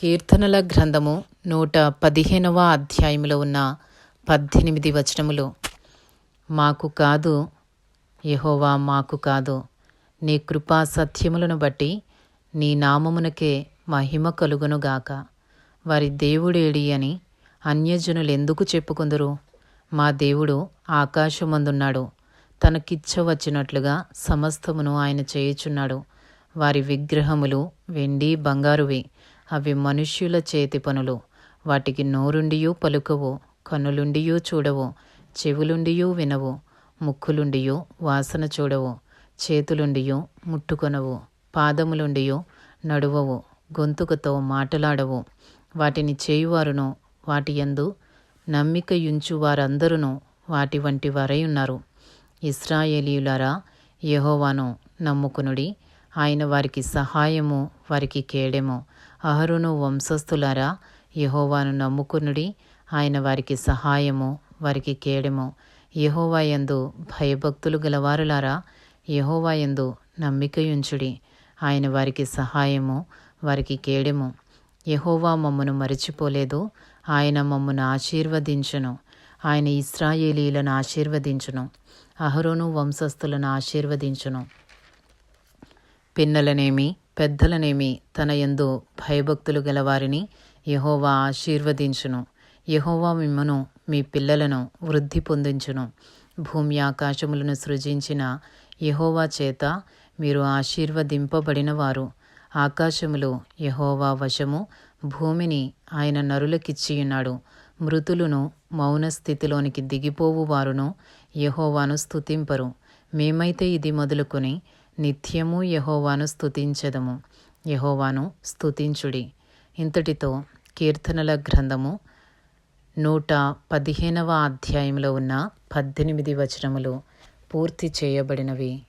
కీర్తనల గ్రంథము నూట పదిహేనవ అధ్యాయములో ఉన్న పద్దెనిమిది వచనములు. మాకు కాదు యహోవా మాకు కాదు. నీ కృపా సత్యములను బట్టి నీ నామమునకే మహిమ కలుగునుగాక వారి దేవుడేడి అని అన్యజనులు ఎందుకు చెప్పుకుందురు? మా దేవుడు ఆకాశమందున్నాడు. తనకిచ్చవచ్చినట్లుగా సమస్తమును ఆయన చేయుచున్నాడు. వారి విగ్రహములు వెండి బంగారువి. అవి మనుష్యుల చేతి పనులు. వాటికి నోరుండియూ పలుకవు కన్నులుండియూ చూడవు చెవులుండియూ వినవు ముక్కులుండియూ వాసన చూడవు చేతులుండియూ ముట్టుకొనవు పాదములుండియూ నడువవు గొంతుకతో మాటలాడవు. వాటిని చేయువారును వాటి యందు నమ్మికయుంచు వారందరును వారందరూ వాటి వంటి వారై ఉన్నారు ఇస్రాయేలీయులారా యహోవాను నమ్ముకునుడి. ఆయన వారికి సహాయము వారికి కేడెము. అహరును వంశస్థులారా యహోవాను నమ్ముకునుడి. ఆయన వారికి సహాయము వారికి కేడెము. యహోవాయందు భయభక్తులు గలవారులారా యహోవాయందు నమ్మికయుంచుడి. ఆయన వారికి సహాయము వారికి కేడెము. యహోవా మమ్మను మరిచిపోలేదు ఆయన మమ్మను ఆశీర్వదించును. ఆయన ఇస్రాయేలీలను ఆశీర్వదించును అహరోను వంశస్థులను ఆశీర్వదించును. పిన్నలనేమి? పెద్దలనేమి తన యందు భయభక్తులు గలవారిని యహోవా ఆశీర్వదించును. యహోవా మిమ్మను మీ పిల్లలను వృద్ధి పొందించును. భూమి ఆకాశములను సృజించిన యహోవా చేత మీరు ఆశీర్వదింపబడిన వారు ఆకాశములు యహోవా వశము భూమిని ఆయన నరులకిచ్చియున్నాడు. మృతులను మౌన స్థితిలోనికి దిగిపోవు వారును యహోవాను స్తుతింపరు. మేమైతే ఇది మొదలుకొని నిత్యము యహోవాను స్తుతించెదము. యహోవాను స్తుతించుడి. ఇంతటితో కీర్తనల గ్రంథము నూట పదిహేనవ అధ్యాయంలో ఉన్న పద్దెనిమిది వచనములు పూర్తి చేయబడినవి.